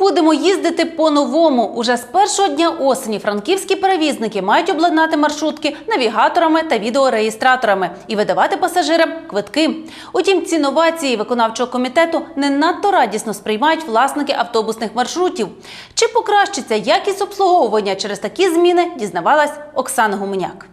Будемо їздити по-новому. Уже з першого дня осені франківські перевізники мають обладнати маршрутки навігаторами та відеореєстраторами і видавати пасажирам квитки. Утім, ці новації виконавчого комітету не надто радісно сприймають власники автобусних маршрутів. Чи покращиться якість обслуговування через такі зміни, дізнавалась Оксана Гуменяк.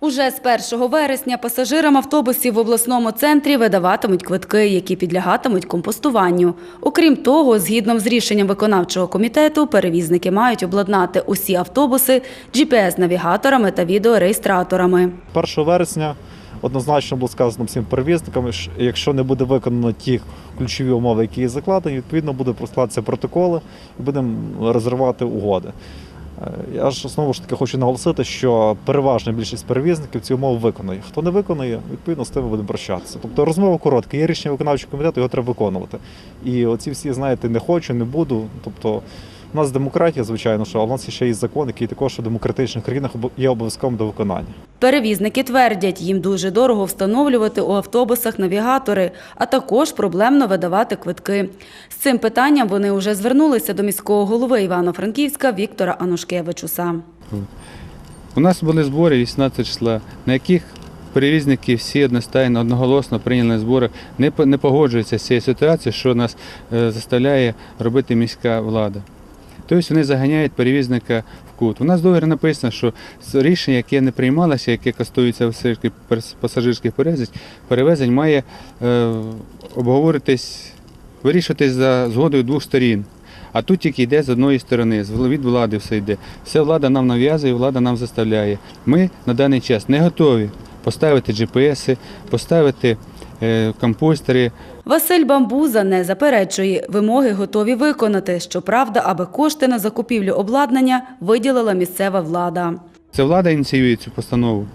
Уже з 1 вересня пасажирам автобусів в обласному центрі видаватимуть квитки, які підлягатимуть компостуванню. Окрім того, згідно з рішенням виконавчого комітету, перевізники мають обладнати усі автобуси GPS-навігаторами та відеореєстраторами. 1 вересня однозначно було сказано всім перевізникам, що якщо не буде виконано ті ключові умови, які є закладені, відповідно буде складатися протоколи і будемо розривати угоди. Е, Я ж знову ж таки хочу наголосити, що переважна більшість перевізників ці умови виконує. Хто не виконує, відповідно з тим ми будемо прощатися. Тобто розмова коротка, є рішення виконавчого комітету, його треба виконувати. І оці всі, знаєте, не хочу, не буду. Тобто у нас демократія, звичайно, що а в нас ще є закон, який також у демократичних країнах є обов'язковим до виконання. Перевізники твердять, їм дуже дорого встановлювати у автобусах навігатори, а також проблемно видавати квитки. З цим питанням вони вже звернулися до міського голови Івано-Франківська Віктора Анушкевичуса. У нас були збори 18 числа, на яких перевізники всі одностайно, одноголосно прийняли збори, не, по- не погоджуються з цією ситуацією, що нас е, заставляє робити міська влада. Тобто вони заганяють перевізника в кут. У нас в написано, що рішення, яке не приймалося, яке стосується пасажирських- перевезень, перевезень, має е, обговоритись, вирішуватись за згодою двох сторін. А тут тільки йде з одної сторони, від влади все йде. Все влада нам нав'язує, влада нам заставляє. Ми на даний час не готові поставити GPS, поставити компостери, Василь Бамбуза не заперечує, вимоги готові виконати. Щоправда, аби кошти на закупівлю обладнання виділила місцева влада. Це влада ініціює цю постанову.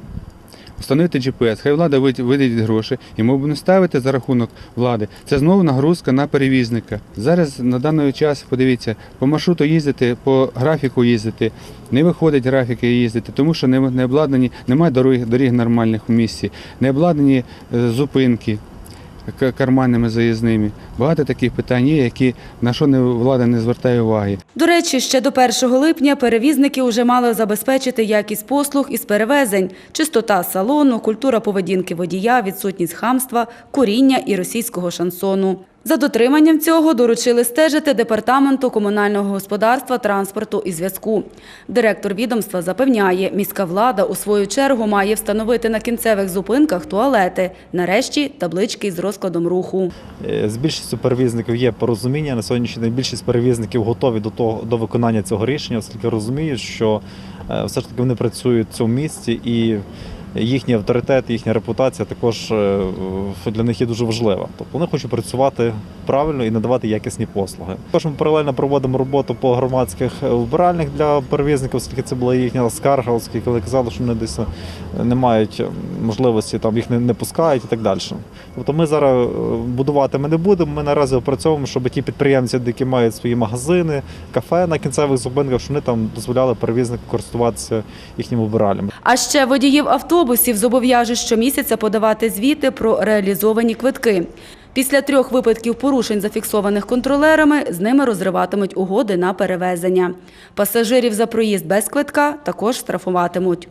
Встановити GPS, хай влада вид- виділить гроші, і ми будемо ставити за рахунок влади. Це знову нагрузка на перевізника. Зараз на даний час, подивіться, по маршруту їздити, по графіку їздити, не виходить графіки їздити, тому що не, обладнані, немає доріг, доріг нормальних в місті, не обладнані е, зупинки карманними заїзними. Багато таких питань є, які на що не, влада не звертає уваги. До речі, ще до 1 липня перевізники вже мали забезпечити якість послуг із перевезень, чистота салону, культура поведінки водія, відсутність хамства, куріння і російського шансону. За дотриманням цього доручили стежити Департаменту комунального господарства, транспорту і зв'язку. Директор відомства запевняє, міська влада у свою чергу має встановити на кінцевих зупинках туалети, нарешті таблички з розкладом руху. Е, З більшістю перевізників є порозуміння. На сьогоднішній день більшість перевізників готові до того до виконання цього рішення, оскільки розуміють, що е, все ж таки вони працюють в цьому місці і. Їхній авторитет, їхня репутація також е, для них є дуже важлива. Тобто вони хочуть працювати правильно і надавати якісні послуги. Також ми паралельно проводимо роботу по громадських е, вбиральних для перевізників, оскільки це була їхня скарга, оскільки вони казали, що вони десь е, не мають можливості, там їх не, не пускають і так далі. Тобто ми зараз будувати ми не будемо. Ми наразі опрацьовуємо, щоб ті підприємці, які мають свої магазини, кафе на кінцевих зупинках, щоб вони там дозволяли перевізнику користуватися їхніми вбиральнями. А ще водіїв автобусів зобов'яжуть щомісяця подавати звіти про реалізовані квитки. Після трьох випадків порушень, зафіксованих контролерами, з ними розриватимуть угоди на перевезення. Пасажирів за проїзд без квитка також штрафуватимуть.